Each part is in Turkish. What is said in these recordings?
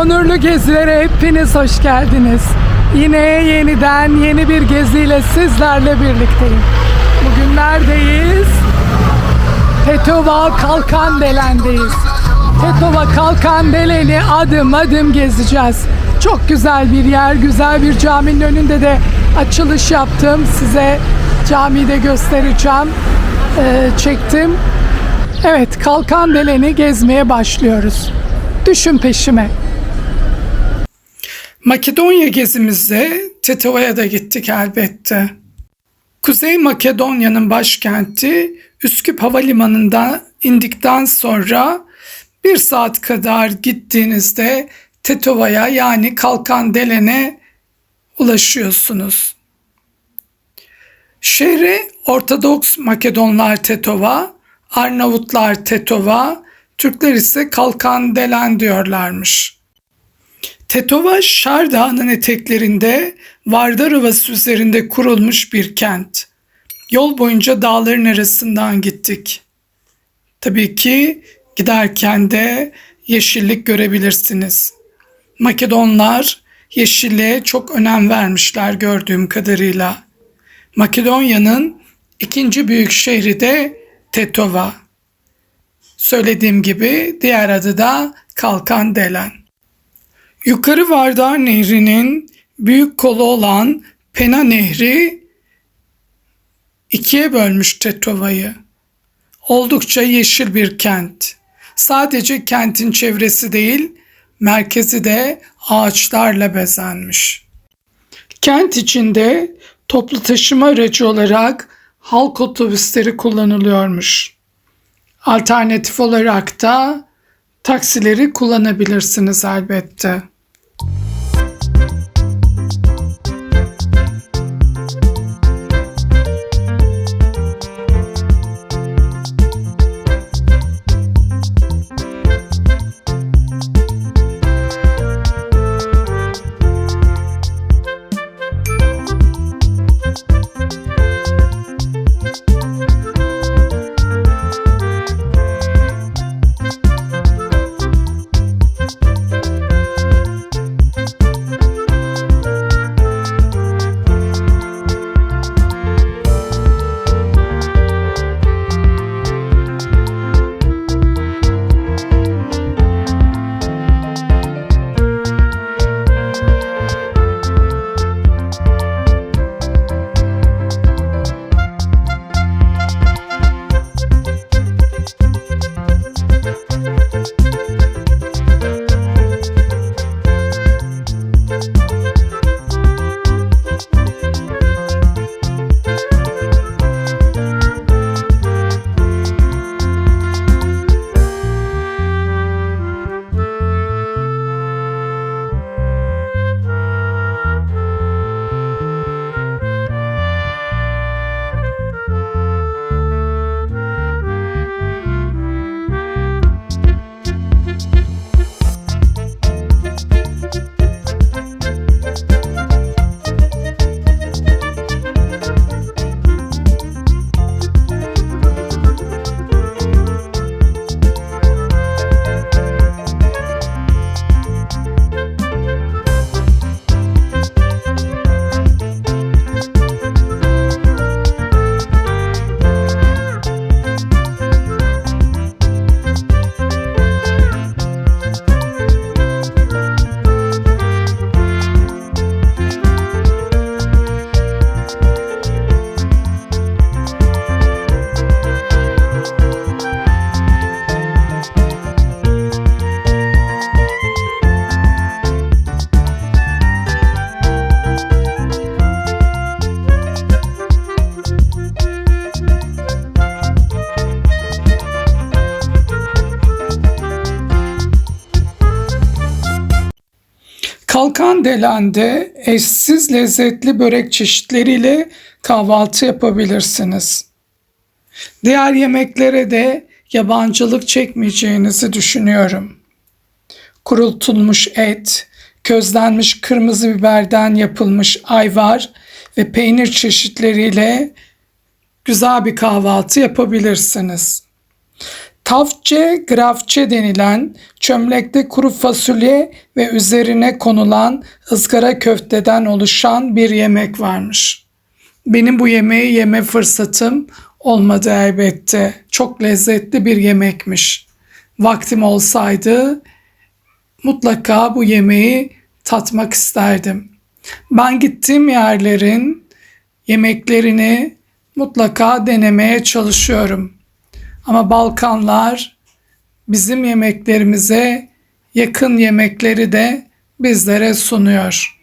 Onurlu gezilere hepiniz hoş geldiniz. Yine yeniden yeni bir geziyle sizlerle birlikteyim. Bugün neredeyiz? Tetova Kalkandelen'deyiz. Tetova Kalkandelen'i adım adım gezeceğiz. Çok güzel bir yer, güzel bir caminin önünde de açılış yaptım. Size camiyi de göstereceğim. Ee, çektim. Evet, Kalkandelen'i gezmeye başlıyoruz. Düşün peşime. Makedonya gezimizde Tetova'ya da gittik elbette. Kuzey Makedonya'nın başkenti Üsküp Havalimanı'nda indikten sonra bir saat kadar gittiğinizde Tetova'ya yani Kalkandelen'e ulaşıyorsunuz. Şehre Ortodoks Makedonlar Tetova, Arnavutlar Tetova, Türkler ise Kalkandelen diyorlarmış. Tetova Şar Dağı'nın eteklerinde Vardar Ovası üzerinde kurulmuş bir kent. Yol boyunca dağların arasından gittik. Tabii ki giderken de yeşillik görebilirsiniz. Makedonlar yeşilliğe çok önem vermişler gördüğüm kadarıyla. Makedonya'nın ikinci büyük şehri de Tetova. Söylediğim gibi diğer adı da Kalkandelen. Yukarı Vardar Nehri'nin büyük kolu olan Pena Nehri ikiye bölmüş Tetova'yı. Oldukça yeşil bir kent. Sadece kentin çevresi değil, merkezi de ağaçlarla bezenmiş. Kent içinde toplu taşıma aracı olarak halk otobüsleri kullanılıyormuş. Alternatif olarak da taksileri kullanabilirsiniz elbette. Kalkandelen'de eşsiz lezzetli börek çeşitleriyle kahvaltı yapabilirsiniz. Diğer yemeklere de yabancılık çekmeyeceğinizi düşünüyorum. Kurutulmuş et, közlenmiş kırmızı biberden yapılmış ayvar ve peynir çeşitleriyle güzel bir kahvaltı yapabilirsiniz. Kafçe grafçe denilen çömlekte kuru fasulye ve üzerine konulan ızgara köfteden oluşan bir yemek varmış. Benim bu yemeği yeme fırsatım olmadı elbette. Çok lezzetli bir yemekmiş. Vaktim olsaydı mutlaka bu yemeği tatmak isterdim. Ben gittiğim yerlerin yemeklerini mutlaka denemeye çalışıyorum. Ama Balkanlar bizim yemeklerimize yakın yemekleri de bizlere sunuyor.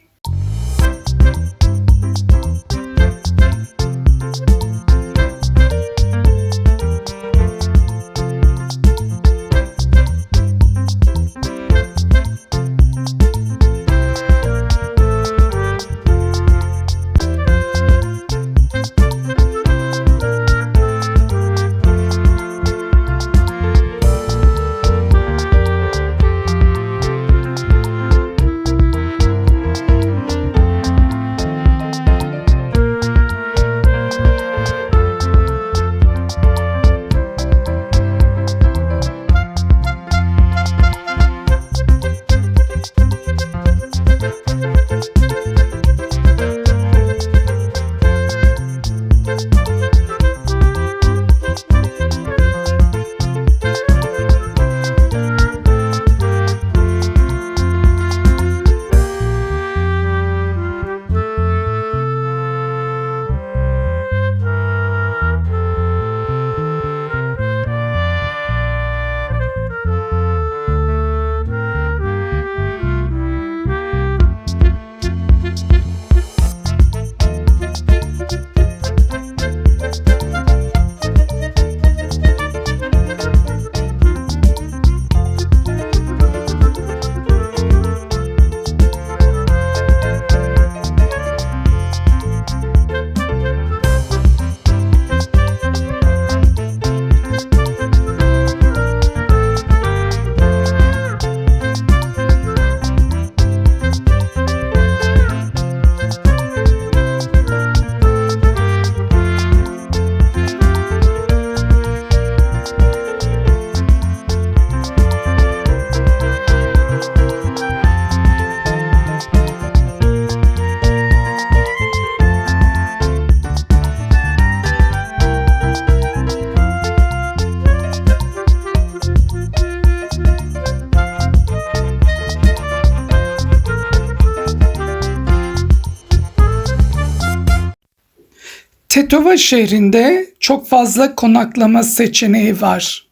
Tetova şehrinde çok fazla konaklama seçeneği var.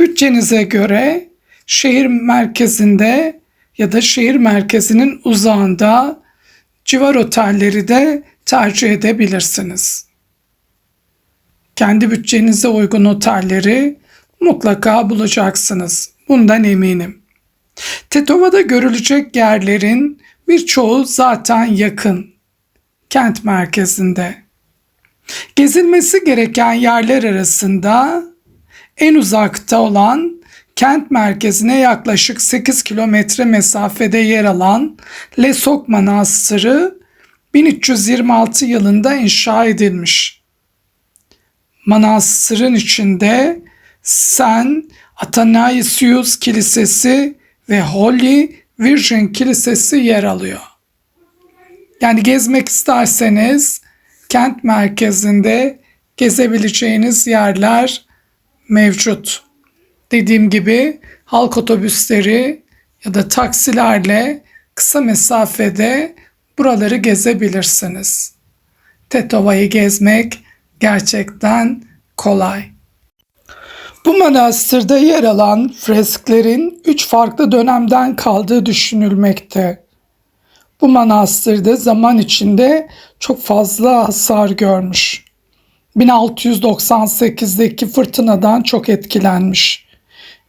Bütçenize göre şehir merkezinde ya da şehir merkezinin uzağında civar otelleri de tercih edebilirsiniz. Kendi bütçenize uygun otelleri mutlaka bulacaksınız. Bundan eminim. Tetova'da görülecek yerlerin birçoğu zaten yakın. Kent merkezinde. Gezilmesi gereken yerler arasında en uzakta olan kent merkezine yaklaşık 8 kilometre mesafede yer alan Lesok Manastırı 1326 yılında inşa edilmiş. Manastırın içinde San Athanasius Kilisesi ve Holy Virgin Kilisesi yer alıyor. Yani gezmek isterseniz kent merkezinde gezebileceğiniz yerler mevcut. Dediğim gibi halk otobüsleri ya da taksilerle kısa mesafede buraları gezebilirsiniz. Tetova'yı gezmek gerçekten kolay. Bu manastırda yer alan fresklerin üç farklı dönemden kaldığı düşünülmekte. Bu manastırda zaman içinde çok fazla hasar görmüş. 1698'deki fırtınadan çok etkilenmiş.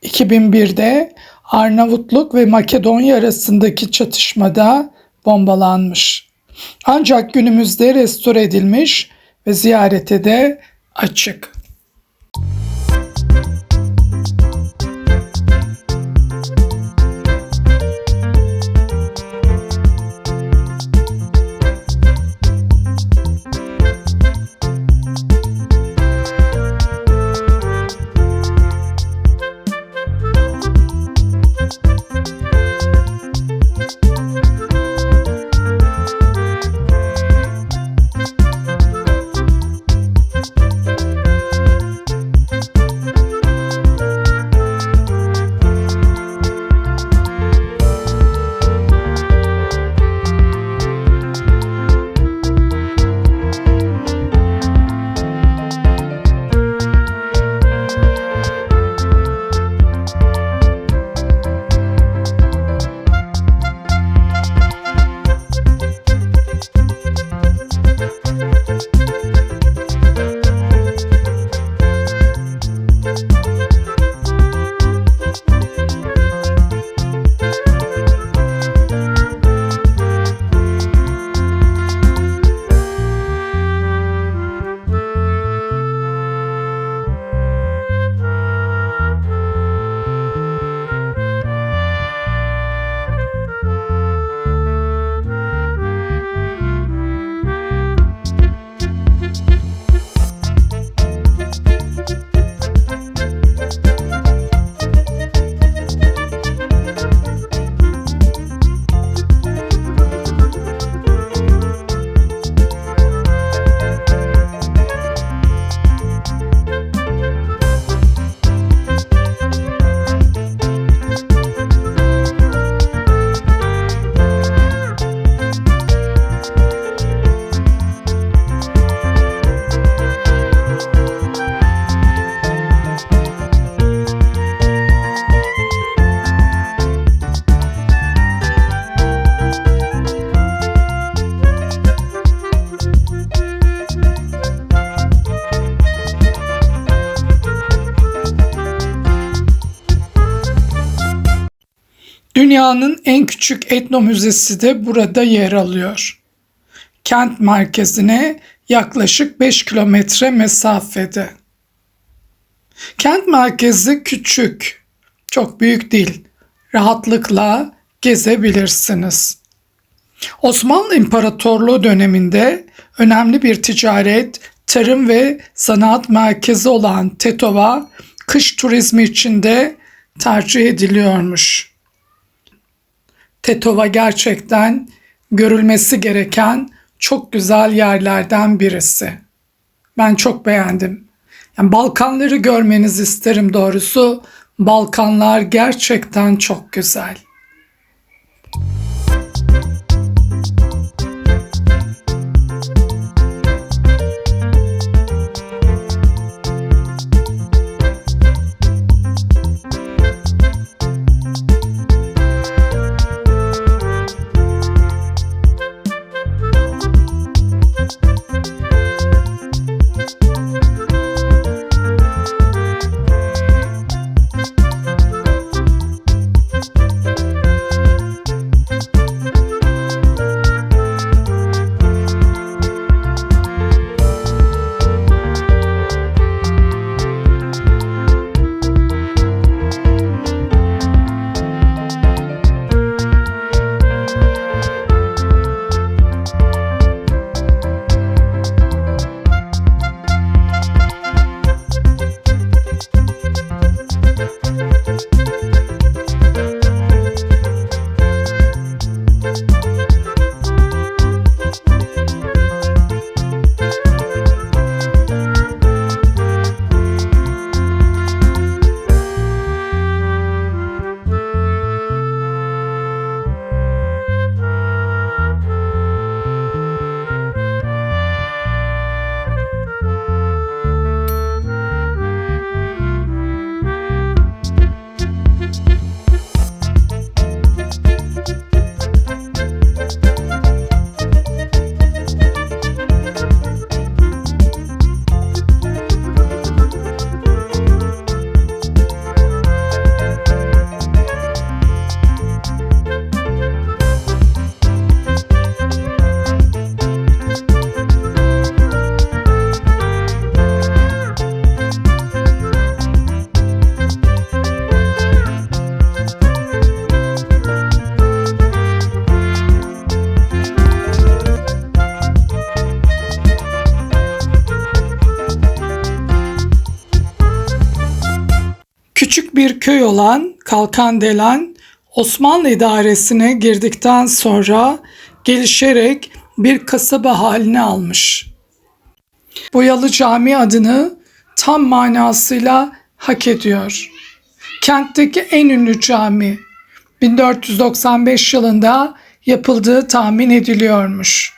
2001'de Arnavutluk ve Makedonya arasındaki çatışmada bombalanmış. Ancak günümüzde restore edilmiş ve ziyarete de açık. Dünyanın en küçük etno müzesi de burada yer alıyor. Kent merkezine yaklaşık 5 kilometre mesafede. Kent merkezi küçük, çok büyük değil. Rahatlıkla gezebilirsiniz. Osmanlı İmparatorluğu döneminde önemli bir ticaret, tarım ve zanaat merkezi olan Tetova kış turizmi için de tercih ediliyormuş. Tetova gerçekten görülmesi gereken çok güzel yerlerden birisi. Ben çok beğendim. Yani Balkanları görmenizi isterim doğrusu. Balkanlar gerçekten çok güzel. Köy olan Kalkandelen Osmanlı idaresine girdikten sonra gelişerek bir kasaba haline almış. Boyalı Cami adını tam manasıyla hak ediyor. Kentteki en ünlü cami 1495 yılında yapıldığı tahmin ediliyormuş.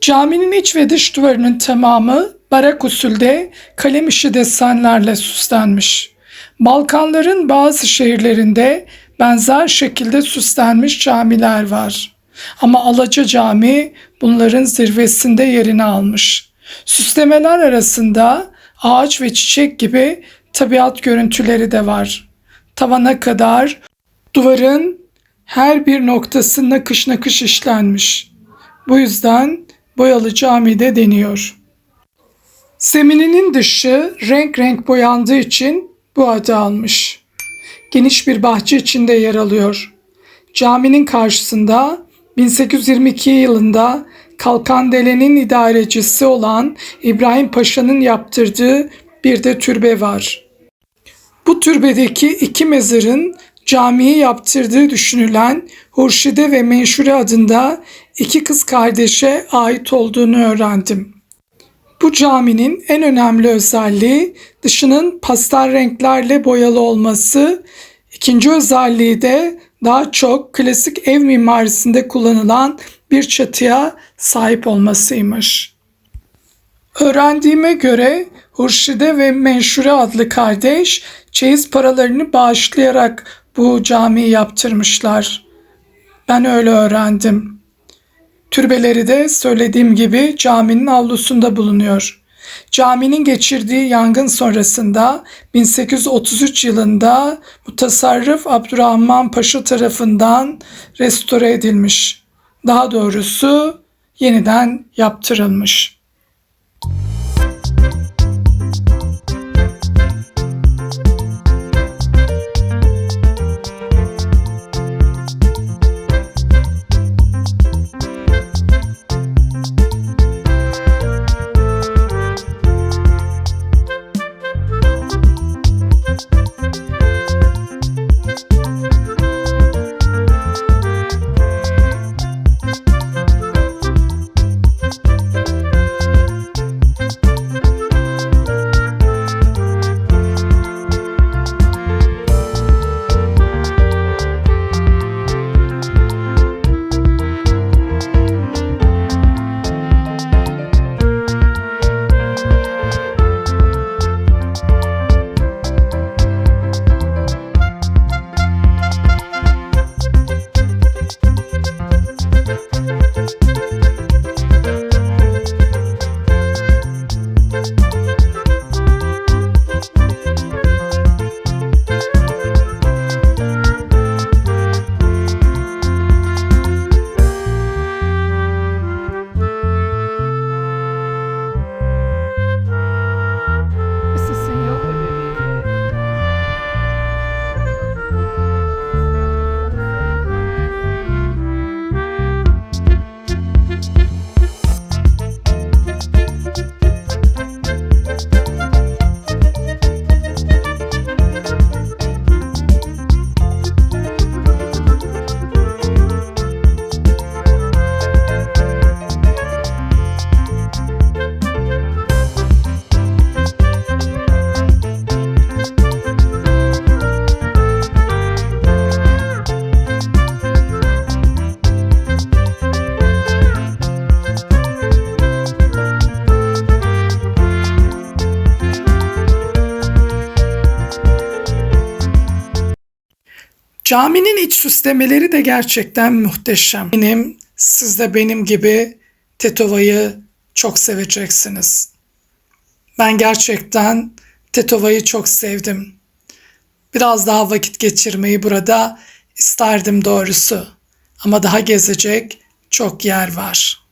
Caminin iç ve dış duvarının tamamı barak usulde kalem işi desenlerle süslenmiş. Balkanların bazı şehirlerinde benzer şekilde süslenmiş camiler var. Ama Alaca Cami bunların zirvesinde yerini almış. Süslemeler arasında ağaç ve çiçek gibi tabiat görüntüleri de var. Tavana kadar duvarın her bir noktası nakış nakış işlenmiş. Bu yüzden boyalı cami de deniyor. Zemininin dışı renk renk boyandığı için bu adı almış. Geniş bir bahçe içinde yer alıyor. Caminin karşısında 1822 yılında Kalkandele'nin idarecisi olan İbrahim Paşa'nın yaptırdığı bir de türbe var. Bu türbedeki iki mezarın camiyi yaptırdığı düşünülen Hurşide ve Menşure adında iki kız kardeşe ait olduğunu öğrendim. Bu caminin en önemli özelliği dışının pastel renklerle boyalı olması. İkinci özelliği de daha çok klasik ev mimarisinde kullanılan bir çatıya sahip olmasıymış. Öğrendiğime göre Hurşide ve Menşure adlı kardeş çeyiz paralarını bağışlayarak bu camiyi yaptırmışlar. Ben öyle öğrendim. Türbeleri de söylediğim gibi caminin avlusunda bulunuyor. Caminin geçirdiği yangın sonrasında 1833 yılında Mutasarrıf Abdurrahman Paşa tarafından restore edilmiş. Daha doğrusu yeniden yaptırılmış. Caminin iç süslemeleri de gerçekten muhteşem. Benim, siz de benim gibi Tetova'yı çok seveceksiniz. Ben gerçekten Tetova'yı çok sevdim. Biraz daha vakit geçirmeyi burada isterdim doğrusu. Ama daha gezecek çok yer var.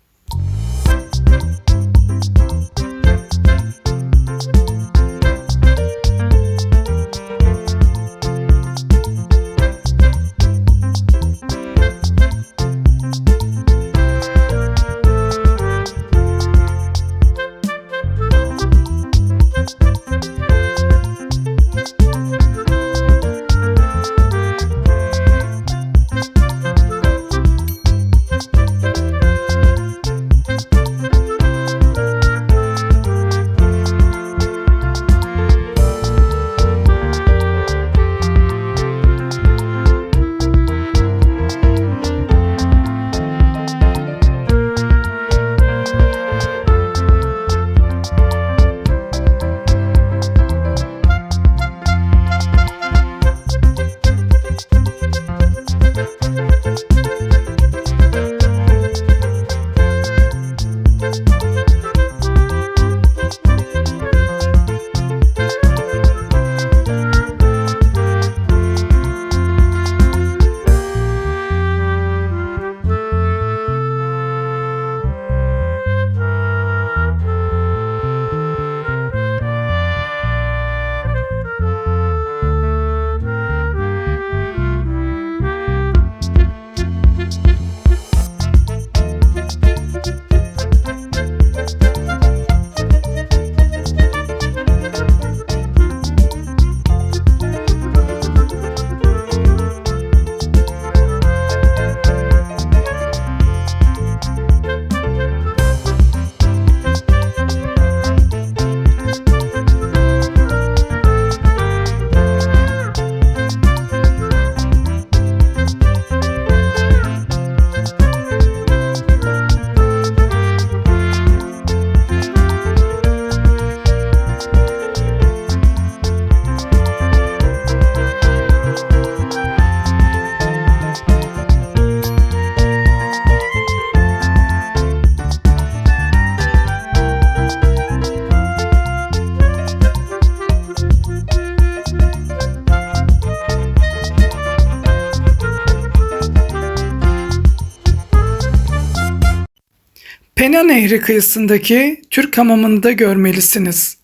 Pena Nehri kıyısındaki Türk hamamını da görmelisiniz.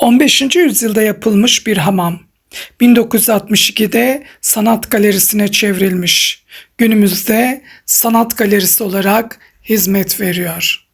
15. yüzyılda yapılmış bir hamam. 1962'de sanat galerisine çevrilmiş. Günümüzde sanat galerisi olarak hizmet veriyor.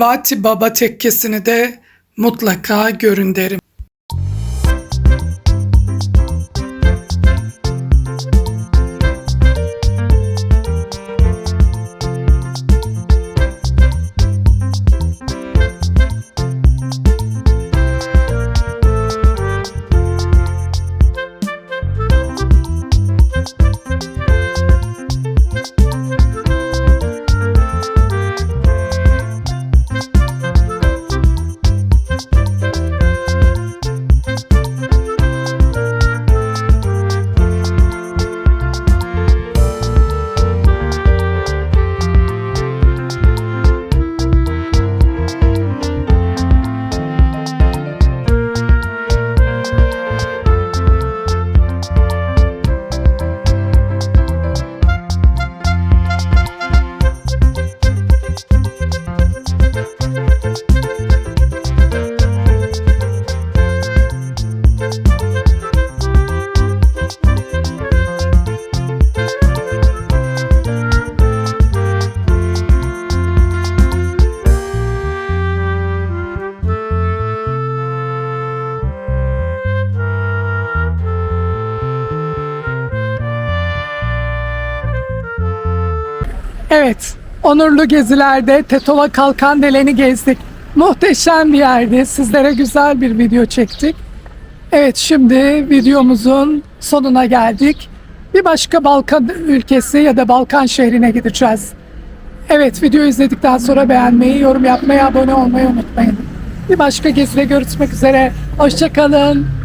Harabati Baba tekkesini de mutlaka görün derim. Evet, onurlu gezilerde Tetova Kalkandelen'i gezdik. Muhteşem bir yerdi. Sizlere güzel bir video çektik. Evet, şimdi videomuzun sonuna geldik. Bir başka Balkan ülkesi ya da Balkan şehrine gideceğiz. Evet, videoyu izledikten sonra beğenmeyi, yorum yapmayı, abone olmayı unutmayın. Bir başka gezide görüşmek üzere. Hoşçakalın.